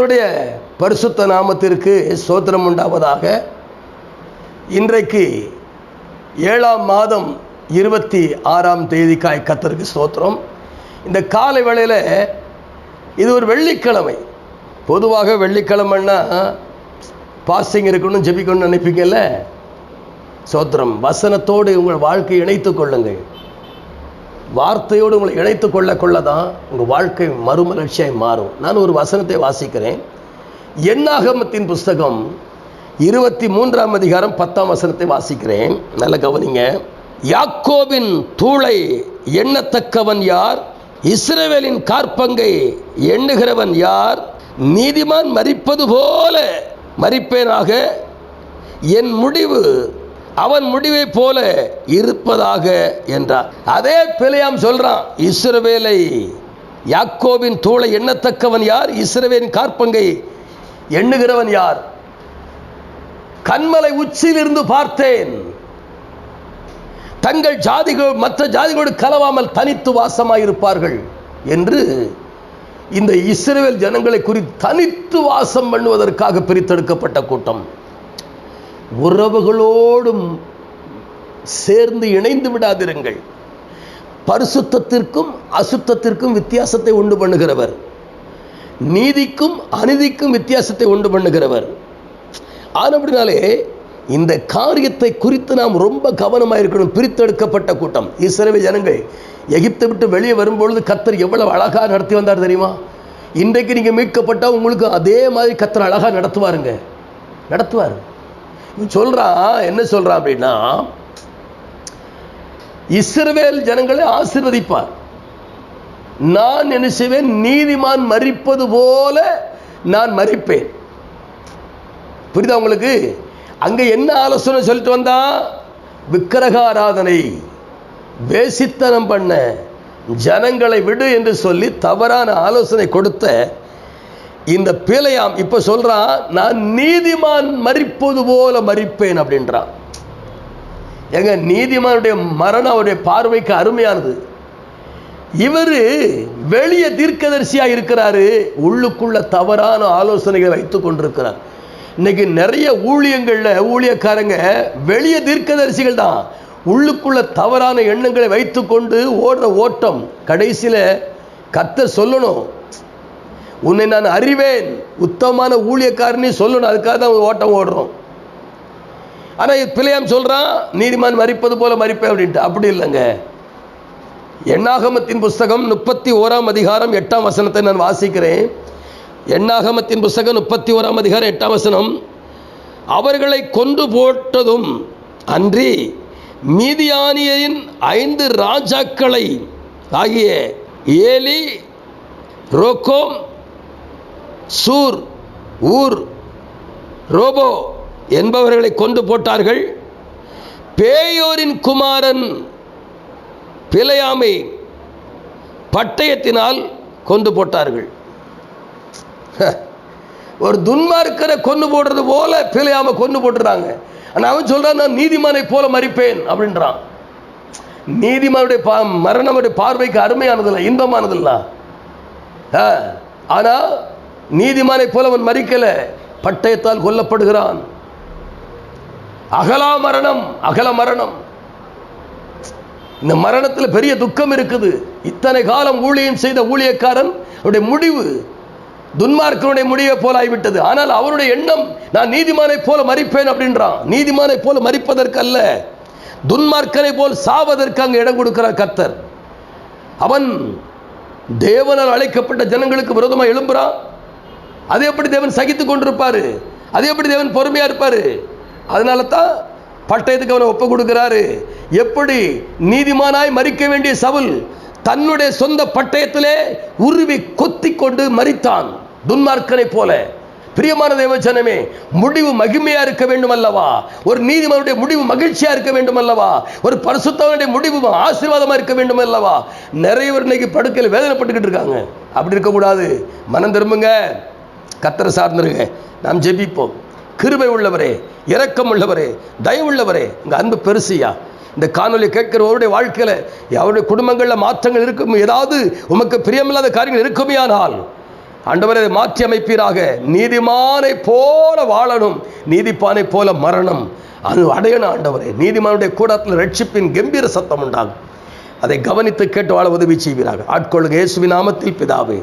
கத்துடைய பரிசுத்த நாமத்திற்கு சோத்திரம் உண்டாவதாக. இன்றைக்கு ஏழாம் மாதம் இருபத்தி ஆறாம் தேதிக்காய் கர்த்தருக்கு சோத்திரம் இந்த காலை வேளையில் இது ஒரு வெள்ளிக்கிழமை. பொதுவாக வெள்ளிக்கிழமைன்னா பாசிங் இருக்கணும் ஜெபிக்கணும்னு நினைப்பீங்கல்ல? சோத்திரம் வசனத்தோடு உங்கள் வாழ்க்கையை இணைத்து கொள்ளுங்கள். வார்த்தையோடு உங்களை இணைத்து கொள்ள கொள்ள தான் உங்கள் வாழ்க்கை மறுமலர்ச்சியாக மாறும். நான் ஒரு வசனத்தை வாசிக்கிறேன். எண்ணாகமத்தின் புஸ்தகம் இருபத்தி மூன்றாம் அதிகாரம் பத்தாம் வசனத்தை வாசிக்கிறேன். நல்ல கவனிங்க. யாக்கோபின் தூளை எண்ணத்தக்கவன் யார்? இஸ்ரேவேலின் கார்பங்கை எண்ணுகிறவன் யார்? நீதிமான் மறிப்பது போல மறிப்பேனாக என் முடிவு அவன் முடிவை போல இருப்பதாக என்றார். அதே பிழையாம் சொல்றான் இஸ்ரவேலை யாக்கோவின் தூளை எண்ணத்தக்கவன் யார்? இஸ்ரவேலின் கார்பங்கை எண்ணுகிறவன் யார்? கண்மலை உச்சியிலிருந்து பார்த்தேன். தங்கள் ஜாதிகள் மற்ற ஜாதிகளோடு கலவாமல் தனித்து வாசமாயிருப்பார்கள் என்று இந்த இஸ்ரேல் ஜனங்களை குறித்து தனித்து வாசம் பண்ணுவதற்காக பிரித்தெடுக்கப்பட்ட கூட்டம். உறவுகளோடும் சேர்ந்து இணைந்து விடாதிருங்கள். பரிசுத்தத்திற்கும் அசுத்தத்திற்கும் வித்தியாசத்தை உண்டு பண்ணுகிறவர். நீதிக்கும் அநீதிக்கும் வித்தியாசத்தை உண்டு பண்ணுகிறவர். ஆனப்படினாலே இந்த காரியத்தை குறித்து நாம் ரொம்ப கவனமாக இருக்கணும். பிரித்தெடுக்கப்பட்ட கூட்டம். இஸ்ரேல் ஜனங்கள் எகிப்தை விட்டு வெளியே வரும்பொழுது கத்தர் எவ்வளவு அழகாக நடத்தி வந்தார் தெரியுமா? இன்றைக்கு நீங்கள் மீட்கப்பட்டால் உங்களுக்கு அதே மாதிரி கத்தர் அழகாக நடத்துவாருங்க. நடத்துவார். சொல்கிறான் என்ன சொல்கிறான் அப்படின்னா இஸ்ரவேல் ஜனங்களை ஆசிர்வதிப்பார். நான் என்ன செய்வேன்? நீதிமான் மறிப்பது போல நான் மறிப்பேன். புரியுதா உங்களுக்கு? அங்க என்ன ஆலோசனை சொல்லிட்டு வந்தா? விக்கிரக ஆராதனை வேசித்தனம் பண்ண ஜனங்களை விடு என்று சொல்லி தவறான ஆலோசனை கொடுத்த இந்த பிழையாம் இப்ப சொல்றான் நான் நீதிமான் மறிப்பது போல மறிப்பேன் அப்படின்றான். எங்க நீதிமானுடைய மரணம் அவருடைய பார்வைக்கு அருமையானது. இவர் வெளியே தீர்க்கதரிசியா இருக்கிறாரு உள்ளுக்குள்ள தவறான ஆலோசனைகளை வைத்துக் கொண்டிருக்கிறார். இன்னைக்கு நிறைய ஊழியங்கள்ல ஊழியக்காரங்க வெளியே தீர்க்கதரிசிகள் தான். உள்ளுக்குள்ள தவறான எண்ணங்களை வைத்துக்கொண்டு ஓடுற ஓட்டம் கடைசியில கத்த சொல்லணும் உன்னை நான் அறிவேன். உத்தமமான ஊழியக்காரனே சொல்லணும். அதுக்காக தான் ஓட்டம் ஓடுறோம். ஆனால் பிள்ளையாம் சொல்கிறான் நீதிமான் மறிப்பது போல மறிப்பேன் அப்படின்ட்டு. அப்படி இல்லைங்க. எண்ணாகமத்தின் புஸ்தகம் முப்பத்தி ஓராம் அதிகாரம் எட்டாம் வசனத்தை நான் வாசிக்கிறேன். எண்ணாகமத்தின் புஸ்தகம் முப்பத்தி ஓராம் அதிகாரம் எட்டாம் வசனம் அவர்களை கொண்டு போட்டதும் அன்றி மீதியானியின் ஐந்து ராஜாக்களை ஆகிய ஏலி ரோக்கோம் சூர் ஊர் ரோபோ என்பவர்களை கொண்டு போட்டார்கள். பேயோரின் குமாரன் பிழையாமை பட்டயத்தினால் கொண்டு போட்டார்கள். ஒரு துன்மார்க்கரை கொண்டு போடுறது போல பிழையாம கொண்டு போட்டுறாங்க. ஆனா அவன் சொல்கிறான் நான் நீதிமானை போல மறிப்பேன் அப்படின்றான். நீதிமானுடைய பா மரணமுடைய பார்வைக்கு அருமையானதில்லை இன்பமானதில்ல. ஆனால் ஆனா நீதிமானை போல அவன் மறிக்கல. பட்டயத்தால் கொல்லப்படுகிறான். அகலா மரணம் அகல மரணம். இந்த மரணத்தில் பெரிய துக்கம் இருக்குது. இத்தனை காலம் ஊழியம் செய்த ஊழியக்காரன் அவருடைய முடிவு துன்மார்க்கனுடைய முடிவை போல ஆகிவிட்டது ஆனால் அவருடைய எண்ணம் நான் நீதிமானை போல மறிப்பேன் அப்படின்றான். நீதிமானை போல மறிப்பதற்கு அல்ல துன்மார்க்கனை போல் சாவதற்கு அங்கு இடம் கொடுக்கிறார் கர்த்தர். அவன் தேவனால் அழைக்கப்பட்ட ஜனங்களுக்கு விரோதமாக எழும்புறான். அதை எப்படி தேவன் சகித்துக் கொண்டிருப்பார்? அது எப்படி தேவன் பொறுமையா இருப்பாரு? அதனால தான் பட்டயத்துக்கு அவனை ஒப்பு கொடுக்குறாரு. எப்படி நீதிமானாய் மறிக்க வேண்டிய சவுல் தன்னுடைய சொந்த பட்டயத்திலே உருவி கொத்தி கொண்டு மறித்தான் துன்மார்க்கனை போல. பிரியமான தேவச்சனமே முடிவு மகிமையா இருக்க வேண்டும் அல்லவா ஒரு நீதிமனுடைய முடிவு மகிழ்ச்சியா இருக்க வேண்டும் அல்லவா ஒரு பரிசுத்தவனுடைய முடிவு ஆசீர்வாதமா இருக்க வேண்டும் அல்லவா நிறைய பேர் இன்னைக்கு படுக்கையில் வேதனைப்பட்டுக்கிட்டு இருக்காங்க. அப்படி இருக்கக்கூடாது. மனம் திரும்புங்க. கத்தரை சார்ந்துருங்க. நாம் ஜெபிப்போம். கிருபை உள்ளவரே இரக்கம் உள்ளவரே தயவுள்ளவரே உங்கள் அன்பு பெருசியா. இந்த காணொலி கேட்கிறவருடைய வாழ்க்கையில் அவருடைய குடும்பங்களில் மாற்றங்கள் இருக்கும். ஏதாவது உமக்கு பிரியமில்லாத காரியங்கள் இருக்குமேயானால் ஆண்டவரை மாற்றி அமைப்பீராக. நீதிமானை போல வாழணும். நீதிப்பானை போல மரணம். அது அடையணும் ஆண்டவரே. நீதிமானுடைய கூடத்தில் ரட்சிப்பின் கம்பீர சத்தம் உண்டாகும். அதை கவனித்து கேட்டு வாழ உதவி செய்வீராக. ஆட்கொள்ளுங்க. இயேசுவின் நாமத்தில் பிதாவே.